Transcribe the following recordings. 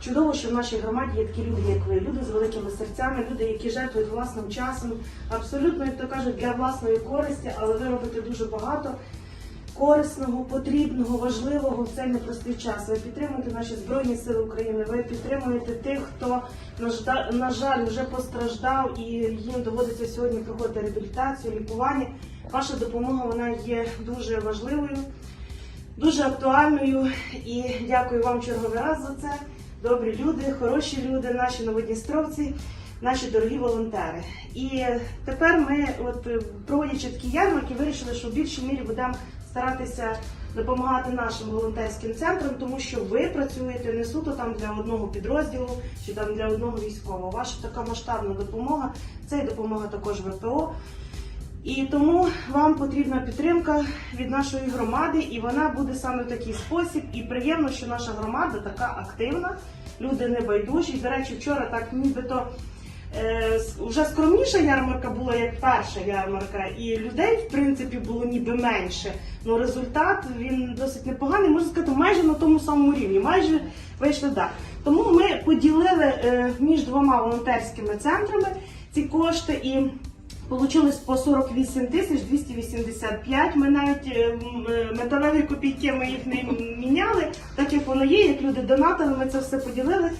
Чудово, що в нашій громаді є такі люди, як ви, люди з великими серцями, люди, які жертвують власним часом, абсолютно, як то кажуть, для власної користі, але ви робите дуже багато корисного, потрібного, важливого в цей непростий час. Ви підтримуєте наші збройні сили України. Ви підтримуєте тих, хто на жаль вже постраждав і їм доводиться сьогодні проходити реабілітацію, лікування. Ваша допомога вона є дуже важливою, дуже актуальною. І дякую вам черговий раз за це. Добрі люди, хороші люди, наші новодністровці, наші дорогі волонтери. І тепер ми, от проводячи такі ярмарки, вирішили, що в більшій мірі будемо старатися допомагати нашим волонтерським центрам, тому що ви працюєте не суто там для одного підрозділу чи там для одного військового. Ваша така масштабна допомога це і допомога також ВПО. І тому вам потрібна підтримка від нашої громади, і вона буде саме в такий спосіб. І приємно, що наша громада така активна, люди не байдужі. До речі, вчора так нібито е, вже скромніша ярмарка була як перша ярмарка, і людей в принципі було ніби менше. Ну результат він досить непоганий, можна сказати, майже на тому самому рівні, майже вийшли так. Тому ми поділили е, між двома волонтерськими центрами ці кошти і. Получилось по 48 тисяч 285. Ми навіть е, е, металеві копійки ми їх не міняли, так як воно є, як люди донатили, ми це все поділили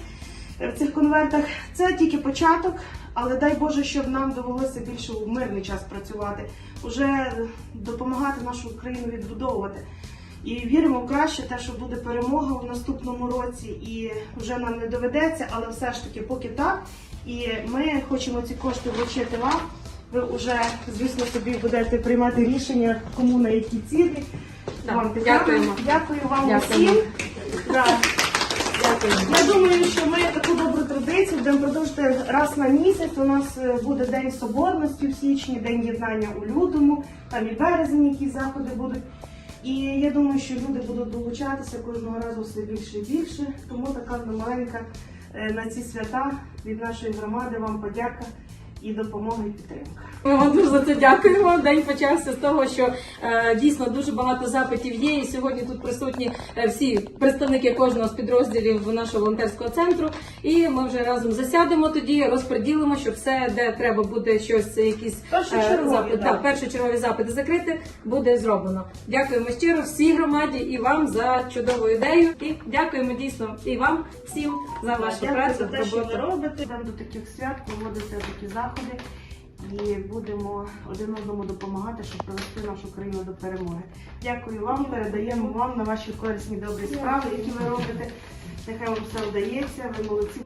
е, в цих конвертах. Це тільки початок, але дай Боже, щоб нам довелося більше у мирний час працювати, уже допомагати нашу Україну відбудовувати. І віримо в краще, те, що буде перемога в наступному році, і вже нам не доведеться, але все ж таки поки так. І ми хочемо ці кошти вручити вам. Ви вже, звісно, собі будете приймати рішення, кому на які цілі. Так, Вам дякуємо. Дякую вам Дякуємо. усім. Да. Дякую. Я думаю, що ми таку добру традицію будемо продовжувати раз на місяць. У нас е, буде День Соборності в січні, День єднання у лютому, там і березень, які заходи будуть. І я думаю, що люди будуть долучатися кожного разу все більше і більше. Тому така маленька е, на ці свята від нашої громади вам подяка і допомога і підтримка. Ми вам дуже за це дякуємо. День почався з того, що е, дійсно дуже багато запитів є. І сьогодні тут присутні е, всі представники кожного з підрозділів нашого волонтерського центру. І ми вже разом засядемо тоді, розподілимо, щоб все, де треба буде щось, якісь Першочергові, запити, да. першочергові запити закрити, буде зроблено. Дякуємо щиро всій громаді і вам за чудову ідею. І дякуємо дійсно і вам всім за вашу Дякую працю. за те, що ви робите. Йдемо до таких свят, проводити такі заходи і будемо один одному допомагати, щоб привести нашу країну до перемоги. Дякую вам, передаємо вам на ваші корисні добрі справи, які ви робите. Нехай вам все вдається, ви молодці.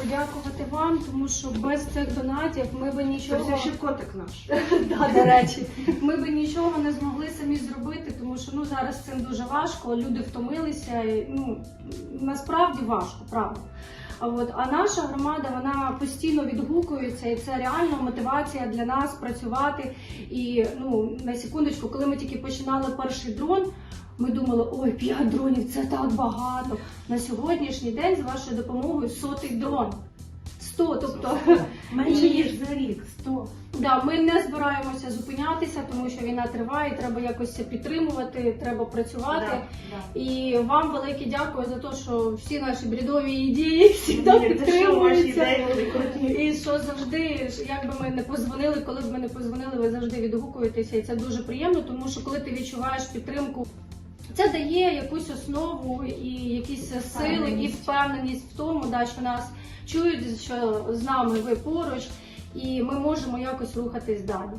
Подякувати вам, тому що без цих донатів ми би нічого все ще котик наш. да, до речі, ми би нічого не змогли самі зробити, тому що ну зараз з цим дуже важко. Люди втомилися. І, ну насправді важко, правда. А от а наша громада вона постійно відгукується, і це реально мотивація для нас працювати. І ну на секундочку, коли ми тільки починали перший дрон. Ми думали, ой, п'ять дронів, це так багато. На сьогоднішній день з вашою допомогою сотий дрон. 100, тобто Менше ніж за рік. Сто. Да, ми не збираємося зупинятися, тому що війна триває, треба якось це підтримувати, треба працювати. Да, да. І вам велике дякую за те, що всі наші бредові ідеї завжди підтримуються. І що завжди, як би ми не позвонили, коли б ми не позвонили, ви завжди відгукуєтеся, і це дуже приємно, тому що коли ти відчуваєш підтримку, це дає якусь основу і якісь сили, і Впевненість. в тому, да, що нас чують, що з нами ви поруч, і ми можемо якось рухатись далі.